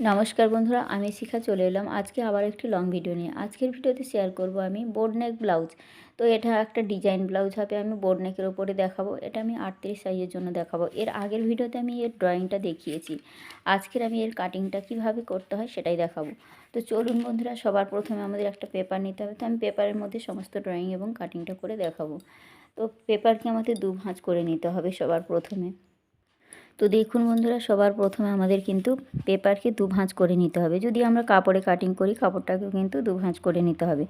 নমস্কার বন্ধুরা, আমি শিখা চলে এলাম আজকে আবার একটি লং ভিডিও নিয়ে। আজকের ভিডিওতে শেয়ার করব আমি বোর্ড নেক ব্লাউজ তো এটা একটা ডিজাইন ব্লাউজ হবে, আমি বোর্ড নেকের ওপরে দেখাবো। এটা আমি আটত্রিশ সাইজের জন্য দেখাবো। এর আগের ভিডিওতে আমি এর ড্রয়িংটা দেখিয়েছি। আজকের আমি এর কাটিংটা কীভাবে করতে হয় সেটাই দেখাবো। তো চলুন বন্ধুরা, সবার প্রথমে আমাদের একটা পেপার নিতে হবে। তো আমি পেপারের মধ্যে সমস্ত ড্রয়িং এবং কাটিংটা করে দেখাবো। তো পেপারকে আমাদের দু ভাঁজ করে নিতে হবে সবার প্রথমে। তো দেখুন বন্ধুরা, সবার প্রথমে আমাদের কিন্তু পেপারকে দু ভাঁজ করে নিতে হবে। যদি আমরা কাপড়ে কাটিং করি, কাপড়টাকেও কিন্তু দু ভাঁজ করে নিতে হবে।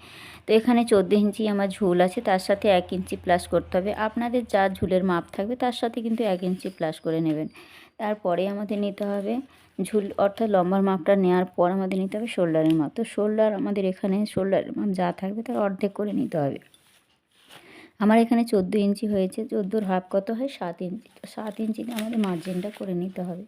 তো এখানে চোদ্দ ইঞ্চি আমার ঝুল আছে, তার সাথে এক ইঞ্চি প্লাস করতে হবে। আপনাদের যা ঝুলের মাপ থাকবে, তার সাথে কিন্তু এক ইঞ্চি প্লাস করে নেবেন। তারপরে আমাদের নিতে হবে ঝুল, অর্থাৎ লম্বার মাপটা নেওয়ার পর আমাদের নিতে হবে শোল্ডারের মাপ। তো শোল্ডার আমাদের এখানে শোল্ডারের মাপ যা থাকবে, তার অর্ধেক করে নিতে হবে। আমার এখানে চোদ্দ ইঞ্চি হয়েছে, চোদ্দোর হাফ কত হয়? সাত ইঞ্চি। তো সাত ইঞ্চিতে আমাদের মার্জিনটা করে নিতে হবে।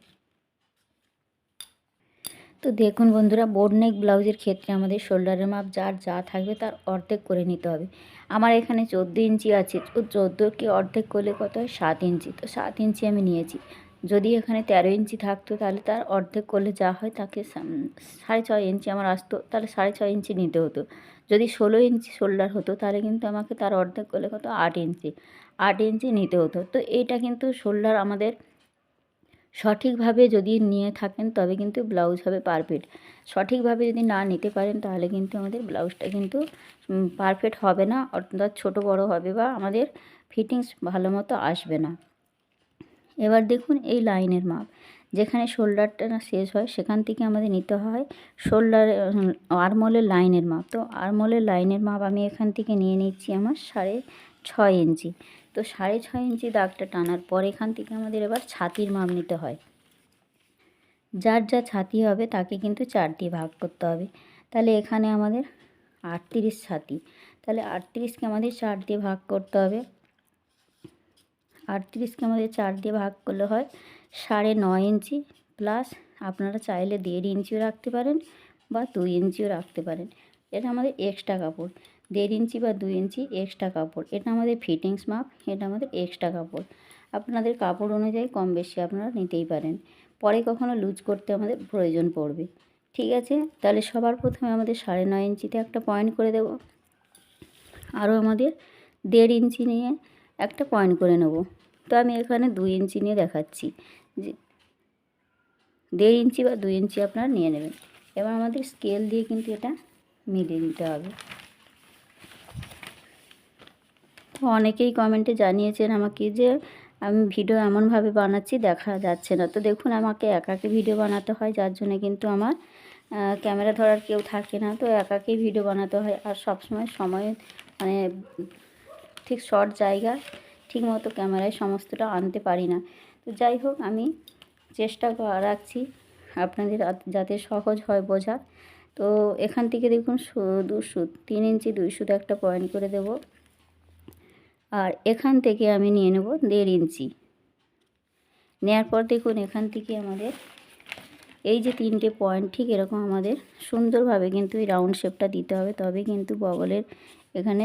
তো দেখুন বন্ধুরা বোর্ড নেক ব্লাউজের ক্ষেত্রে আমাদের শোল্ডারের মাপ যার যা থাকবে তার অর্ধেক করে নিতে হবে। আমার এখানে চোদ্দ ইঞ্চি আছে চোদ্দোকে অর্ধেক করলে কত হয়? সাত ইঞ্চি। তো সাত ইঞ্চি আমি নিয়েছি। যদি এখানে তেরো ইঞ্চি থাকতো, তাহলে তার অর্ধেক করলে যা হয় তাকে সাড়ে ছয় ইঞ্চি আমার আসতো, তাহলে সাড়ে ছয় ইঞ্চি নিতে হতো। যদি ষোলো ইঞ্চি শোল্ডার হতো, তাহলে কিন্তু আমাকে তার অর্ধেক করলে কত? আট ইঞ্চি। আট ইঞ্চি নিতে হতো। তো এইটা কিন্তু শোল্ডার আমাদের সঠিকভাবে যদি নিয়ে থাকেন, তবে কিন্তু ব্লাউজ হবে পারফেক্ট। সঠিকভাবে যদি না নিতে পারেন, তাহলে কিন্তু আমাদের ব্লাউজটা কিন্তু পারফেক্ট হবে না, অর্থাৎ ছোটো বড় হবে বা আমাদের ফিটিংস ভালো মতো আসবে না। এবার দেখুন এই লাইনের মাপ। যেখানে শোল্ডারটা শেষ হয়, সেখান থেকে আমাদের নিতে হয় শোল্ডার আরমোলের লাইনের মাপ। তো আরমোলের লাইনের মাপ আমি এখান থেকে নিয়ে নিচ্ছি আমার সাড়ে ছয় ইঞ্চি। তো সাড়ে ছয় ইঞ্চি দাগটা টানার পর এখান থেকে আমাদের এবার ছাতির মাপ নিতে হয়। যার যা ছাতি হবে, তাকে কিন্তু চার দিয়ে ভাগ করতে হবে। তাহলে এখানে আমাদের আটত্রিশ ছাতি। তাহলে আটত্রিশকে আমাদের চার দিয়ে ভাগ করতে হবে। আটত্রিশকে আমাদের চার দিয়ে ভাগ করলে হয় সাড়ে নয় ইঞ্চি। প্লাস আপনারা চাইলে দেড় ইঞ্চিও রাখতে পারেন বা দুই ইঞ্চিও রাখতে পারেন। এটা আমাদের এক্সট্রা কাপড়। দেড় ইঞ্চি বা দুই ইঞ্চি এক্সট্রা কাপড়। এটা আমাদের ফিটিংস মাপ, এটা আমাদের এক্সট্রা কাপড়। আপনাদের কাপড় অনুযায়ী কম বেশি আপনারা নিতেই পারেন। পরে কখনো লুজ করতে আমাদের প্রয়োজন পড়বে। ঠিক আছে? তাহলে সবার প্রথমে আমাদের সাড়ে নয় ইঞ্চিতে একটা পয়েন্ট করে দেব। আরও আমাদের দেড় ইঞ্চি নিয়ে একটা পয়েন্ট করে নেব। তো আমি এখানে দুই ইঞ্চি নিয়ে দেখাচ্ছি। যে দেড় ইঞ্চি বা দুই ইঞ্চি আপনারা নিয়ে নেবেন। এবার আমাদের স্কেল দিয়ে কিন্তু এটা মিলিয়ে নিতে হবে। অনেকেই কমেন্টে জানিয়েছেন আমাকে যে আমি ভিডিও এমনভাবে বানাচ্ছি, দেখা যাচ্ছে না। তো দেখুন, আমাকে একাকে ভিডিও বানাতে হয়, যার জন্য কিন্তু আমার ক্যামেরা ধরার কেউ থাকে না। তো একাকেই ভিডিও বানাতে হয়। আর সবসময় সময় মানে ঠিক শর্ট জায়গা, ঠিক মতো ক্যামেরায় সমস্তটা আনতে পারি না। তো যাই হোক, আমি চেষ্টা রাখছি আপনাদের যাতে সহজ হয় বোঝা। তো এখান থেকে দেখুন সুদ তিন ইঞ্চি দুই সুদ একটা পয়েন্ট করে দেব। আর এখান থেকে আমি নিয়ে নেব দেড় ইঞ্চি। নেওয়ার পর দেখুন এখান থেকে আমাদের এই যে তিনটে পয়েন্ট ঠিক এরকম আমাদের সুন্দরভাবে কিন্তু এই রাউন্ড শেপটা দিতে হবে। তবে কিন্তু বগলের এখানে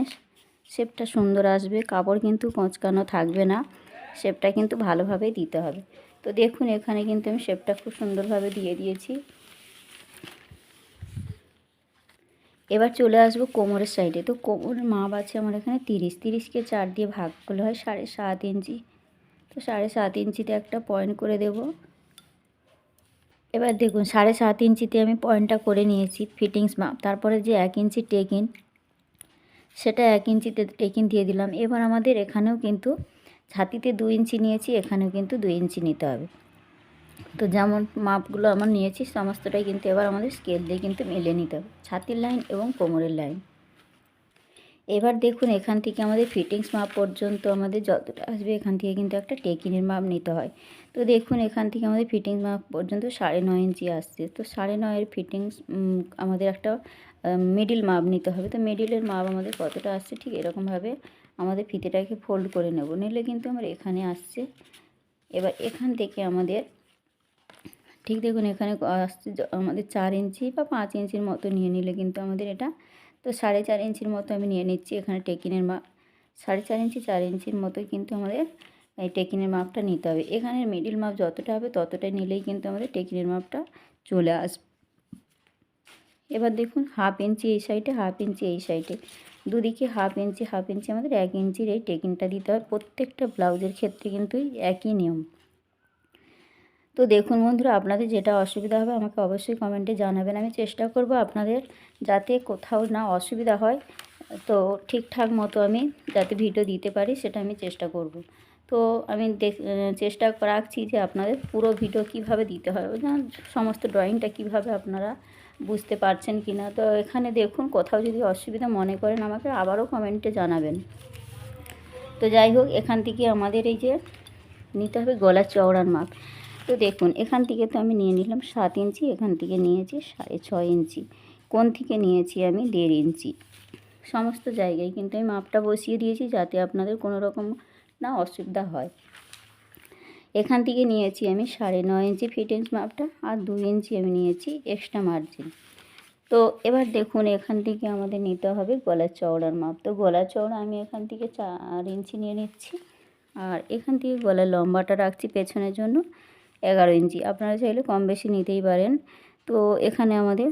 শেপটা সুন্দর আসবে, কাপড় কিন্তু কোঁচকানো থাকবে না, শেপটা কিন্তু ভালোভাবে দিতে হবে। তো দেখুন, এখানে কিন্তু আমি শেপটা খুব সুন্দরভাবে দিয়ে দিয়েছি। এবার চলে আসব কোমরের সাইডে। তো কোমরের মাপ আছে আমার এখানে তিরিশ। তিরিশকে চার দিয়ে ভাগ করলে হয় সাড়ে সাত ইঞ্চি। তো সাড়ে সাত ইঞ্চিতে একটা পয়েন্ট করে দেব। এবার দেখুন, সাড়ে সাত ইঞ্চিতে আমি পয়েন্টটা করে নিয়েছি ফিটিংস মাপ। তারপরে যে এক ইঞ্চি টেকিন সেটা এক ইঞ্চিতে টেকিন দিয়ে দিলাম। এবার আমাদের এখানেও কিন্তু ছাতিতে দু ইঞ্চি নিয়েছি, এখানেও কিন্তু দুই ইঞ্চি নিতে হবে। তো যেমন মাপগুলো আমার নিয়েছি, সমস্তটাই কিন্তু এবার আমাদের স্কেল দিয়ে কিন্তু মেলে নিতে হবে। ছাতির লাইন এবং কোমরের লাইন এবার দেখুন, এখান থেকে আমাদের ফিটিংস মাপ পর্যন্ত আমাদের যতটা আসবে, এখান থেকে কিন্তু একটা টেকিনের মাপ নিতে হয়। তো দেখুন, এখান থেকে আমাদের ফিটিংস মাপ পর্যন্ত সাড়ে নয় ইঞ্চি আসছে। তো সাড়ে নয়ের ফিটিংস আমাদের একটা মিডিল মাপ নিতে হবে। তো মিডিলের মাপ আমাদের কতটা আসছে? ঠিক এরকমভাবে আমাদের ফিতেটাকে ফোল্ড করে নেব। নিলে কিন্তু আমার এখানে আসছে। এবার এখান থেকে আমাদের, ঠিক দেখুন এখানে আসছে আমাদের চার ইঞ্চি বা পাঁচ ইঞ্চির মতো নিয়ে নিলে কিন্তু আমাদের এটা, তো সাড়ে চার ইঞ্চির মতো আমি নিয়ে নিচ্ছি এখানে টেকিনের মাপ। সাড়ে চার ইঞ্চি, চার ইঞ্চির মতোই কিন্তু আমাদের এই টেকিনের মাপটা নিতে হবে। এখানের মিডিল মাপ যতটা হবে ততটা নিলেই কিন্তু আমাদের টেকিনের মাপটা চলে আসবে। এবার দেখুন হাফ ইঞ্চি এই সাইডে, হাফ ইঞ্চি এই সাইডে। দুদিকে হাফ ইঞ্চি হাফ ইঞ্চি আমাদের এক ইঞ্চির এই টেকিংটা দিতে হয়। প্রত্যেকটা ব্লাউজের ক্ষেত্রে কিন্তু একই নিয়ম। তো দেখুন বন্ধুরা, আপনাদের যেটা অসুবিধা হবে আমাকে অবশ্যই কমেন্টে জানাবেন। আমি চেষ্টা করব আপনাদের যাতে কোথাও না অসুবিধা হয়। তো ঠিকঠাক মতো আমি যাতে ভিডিও দিতে পারি, সেটা আমি চেষ্টা করব। তো আমি চেষ্টা রাখছি যে আপনাদের পুরো ভিডিও কীভাবে দিতে হয় সমস্ত ড্রয়িংটা কীভাবে আপনারা বুঝতে পারছেন কি না? তো এখানে দেখুন, কোথাও যদি অসুবিধা মনে করেন আমাকে, আবারও কমেন্টে জানাবেন। তো যাই হোক, এখান থেকে আমাদের এই যে নিতে হবে গলার চওড়ার মাপ। তো দেখুন, এখান থেকে তো আমি নিয়ে নিলাম সাত ইঞ্চি, এখান থেকে নিয়েছি সাড়ে ছয় ইঞ্চি। কোন থেকে নিয়েছি আমি? দেড় ইঞ্চি। সমস্ত জায়গায় কিন্তু আমি মাপটা বসিয়ে দিয়েছি যাতে আপনাদের কোনো রকম না অসুবিধা হয়। এখান থেকে নিয়েছি আমি সাড়ে নয় ইঞ্চি ফিটিংস মাপটা আর দু ইঞ্চি আমি নিয়েছি এক্সট্রা মার্জিন। তো এবার দেখুন এখান থেকে আমাদের নিতে হবে গলার চওড়ার মাপ। তো গলার চওড়া আমি এখান থেকে চার ইঞ্চি নিয়ে নিচ্ছি আর এখান থেকে গলার লম্বাটা রাখছি পেছনের জন্য এগারো ইঞ্চি। আপনারা চাইলে কম বেশি নিতেই পারেন। তো এখানে আমাদের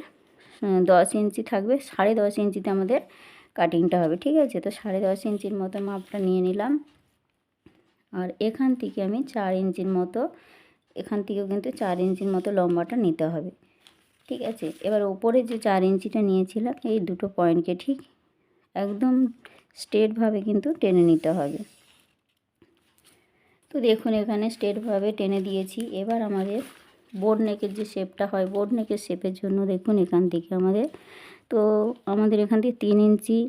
দশ ইঞ্চি থাকবে, সাড়ে দশ ইঞ্চিতে আমাদের কাটিংটা হবে, ঠিক আছে? তো সাড়ে দশ ইঞ্চির মতো মাপটা নিয়ে নিলাম। আর এখান থেকে আমি চার ইঞ্চির মতো, এখান থেকেও কিন্তু চার ইঞ্চির মতো লম্বাটা নিতে হবে। ঠিক আছে? এবার ওপরে যে চার ইঞ্চিটা নিয়েছিলাম, এই দুটো পয়েন্টকে ঠিক একদম স্ট্রেটভাবে কিন্তু টেনে নিতে হবে। তো দেখুন, এখানে স্ট্রেটভাবে টেনে দিয়েছি। এবার আমাদের বোর্ড নেকের যে শেপটা হয় বোর্ড নেকের শেপের জন্য দেখুন এখান থেকে আমাদের, তো আমাদের এখান থেকে তিন ইঞ্চি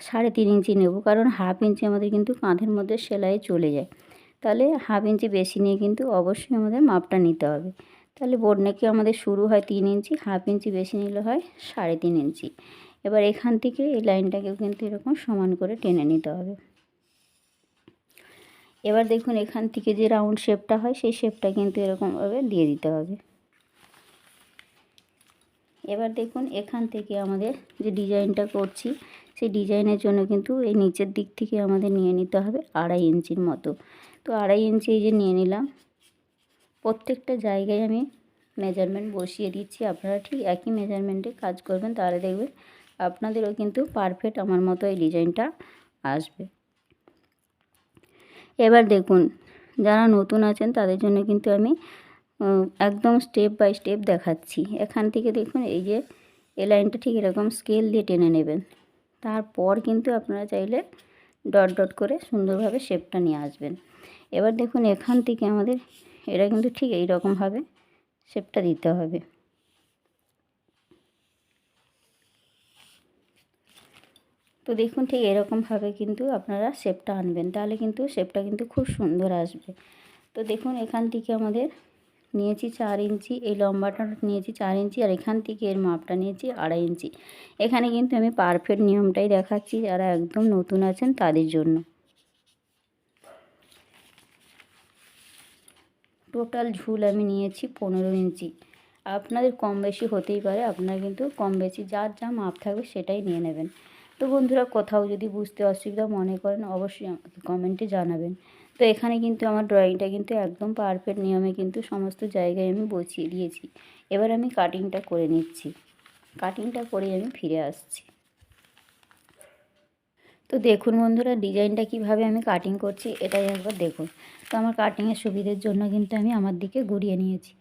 সাড়ে তিন ইঞ্চি নেব, কারণ হাফ ইঞ্চি আমাদের কিন্তু কাঁধের মধ্যে সেলাই চলে যায়। তাহলে হাফ ইঞ্চি বেশি নিয়ে কিন্তু অবশ্যই আমাদের মাপটা নিতে হবে। তাহলে বোর্ড নেকে আমাদের শুরু হয় তিন ইঞ্চি, হাফ ইঞ্চি বেশি নিলে হয় সাড়ে তিন ইঞ্চি। এবার এখান থেকে এই লাইনটাকেও কিন্তু এরকম সমান করে টেনে নিতে হবে। এবার দেখুন এখান থেকে যে রাউন্ড শেপটা হয়, সেই শেপটা কিন্তু এরকমভাবে দিয়ে দিতে হবে। এবার দেখুন এখান থেকে আমাদের যে ডিজাইনটা করছি, সেই ডিজাইনের জন্য কিন্তু এই নিচের দিক থেকে আমাদের নিয়ে নিতে হবে আড়াই ইঞ্চির মতো। তো আড়াই ইঞ্চি এই যে নিয়ে নিলাম। প্রত্যেকটা জায়গায় আমি মেজারমেন্ট বসিয়ে দিচ্ছি। আপনারা ঠিক একই মেজারমেন্টে কাজ করবেন, তাহলে দেখবেন আপনাদেরও কিন্তু পারফেক্ট আমার মতো এই ডিজাইনটা আসবে। এবার দেখুন, যারা নতুন আছেন তাদের জন্য কিন্তু আমি একদম স্টেপ বাই স্টেপ দেখাচ্ছি। এখান থেকে দেখুন, এই যে এ লাইনটা ঠিক এরকম স্কেল দিয়ে টেনে নেবেন। তারপর কিন্তু আপনারা চাইলে ডট ডট করে সুন্দরভাবে শেপটা নিয়ে আসবেন। এবার দেখুন, এখান থেকে আমাদের এটা কিন্তু ঠিক এই রকমভাবে শেপটা দিতে হবে। তো দেখুন, ঠিক এরকমভাবে কিন্তু আপনারা শেপটা আনবেন। তাহলে কিন্তু শেপটা কিন্তু খুব সুন্দর আসবে। তো দেখুন, এখান থেকে আমাদের নিয়েছি চার ইঞ্চি, এই লম্বাটা নিয়েছি চার ইঞ্চি আর এখান থেকে এর মাপটা নিয়েছি আড়াই ইঞ্চি। এখানে কিন্তু আমি পারফেক্ট নিয়মটাই দেখাচ্ছি যারা একদম নতুন আছেন তাদের জন্য। টোটাল ঝুল আমি নিয়েছি পনেরো ইঞ্চি। আপনাদের কম বেশি হতেই পারে, আপনারা কিন্তু কম বেশি যার যা মাপ থাকবে সেটাই নিয়ে নেবেন। তো বন্ধুরা কোথাও যদি বুঝতে অসুবিধা মনে করেন, অবশ্যই আমাকে কমেন্টে জানাবেন। তো এখানে কিন্তু আমার ড্রয়িংটা কিন্তু একদম পারফেক্ট নিয়মে কিন্তু সমস্ত জায়গায় আমি বসিয়ে দিয়েছি। এবার আমি কাটিংটা করে নিচ্ছি। কাটিংটা করে আমি ফিরে আসছি। তো দেখুন বন্ধুরা ডিজাইনটা কীভাবে আমি কাটিং করছি, এটাই একবার দেখুন। তো আমার কাটিংয়ের সুবিধের জন্য কিন্তু আমি আমার দিকে ঘুরিয়ে নিয়েছি।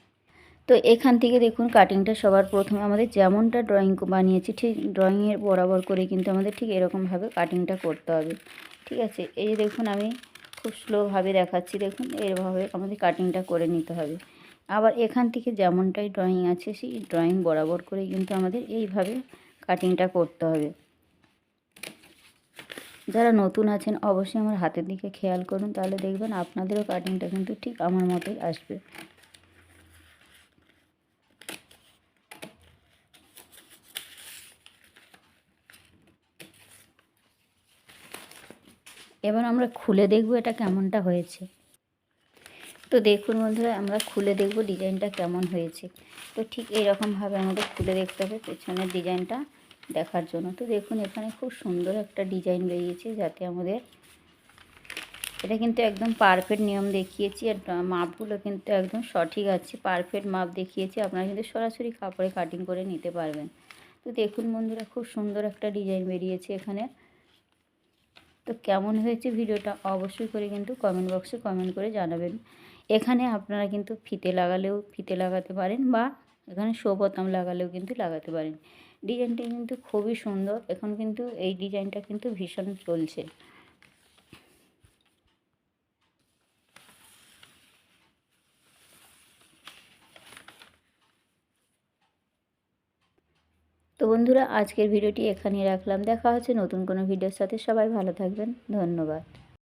তো এখান থেকে দেখুন কাটিংটা সবার প্রথমে আমাদের যেমনটা ড্রয়িং বানিয়েছি, ঠিক ড্রয়িংয়ের বরাবর করে কিন্তু আমাদের ঠিক এরকমভাবে কাটিংটা করতে হবে। ঠিক আছে? এই যে দেখুন আমি খুব স্লোভাবে দেখাচ্ছি, দেখুন এরভাবে আমাদের কাটিংটা করে নিতে হবে। আবার এখান থেকে যেমনটাই ড্রয়িং আছে, সেই ড্রয়িং বরাবর করে কিন্তু আমাদের এইভাবে কাটিংটা করতে হবে। যারা নতুন আছেন, অবশ্যই আমার হাতের দিকে খেয়াল করুন, তাহলে দেখবেন আপনাদেরও কাটিংটা কিন্তু ঠিক আমার মতোই আসবে। এবার আমরা খুলে দেখব এটা কেমনটা হয়েছে। তো দেখুন বন্ধুরা, আমরা খুলে দেখব ডিজাইনটা কেমন হয়েছে। তো ঠিক এইরকমভাবে আমাদের খুলে দেখতে হবে পেছনের ডিজাইনটা দেখার জন্য। তো দেখুন, এখানে খুব সুন্দর একটা ডিজাইন বেরিয়েছে যাতে আমাদের এটা কিন্তু একদম পারফেক্ট নিয়ম দেখিয়েছি আর মাপগুলো কিন্তু একদম সঠিক আছে। পারফেক্ট মাপ দেখিয়েছি, আপনারা কিন্তু সরাসরি কাপড়ে কাটিং করে নিতে পারবেন। তো দেখুন বন্ধুরা, খুব সুন্দর একটা ডিজাইন বেরিয়েছে এখানে। তো কেমন হয়েছে ভিডিওটা অবশ্যই করে কিন্তু কমেন্ট বক্সে কমেন্ট করে জানাবেন। এখানে আপনারা কিন্তু ফিতে লাগালেও, ফিতে লাগাতে পারেন বা এখানে শো বোতাম লাগালেও কিন্তু লাগাতে পারেন। ডিজাইনটা কিন্তু খুবই সুন্দর, এখন কিন্তু এই ডিজাইনটা কিন্তু ভীষণ চলছে। বন্ধুরা, আজকের ভিডিওটি এখানেই রাখলাম। দেখা হচ্ছে নতুন কোনো ভিডিওর সাথে। সবাই ভালো থাকবেন। ধন্যবাদ।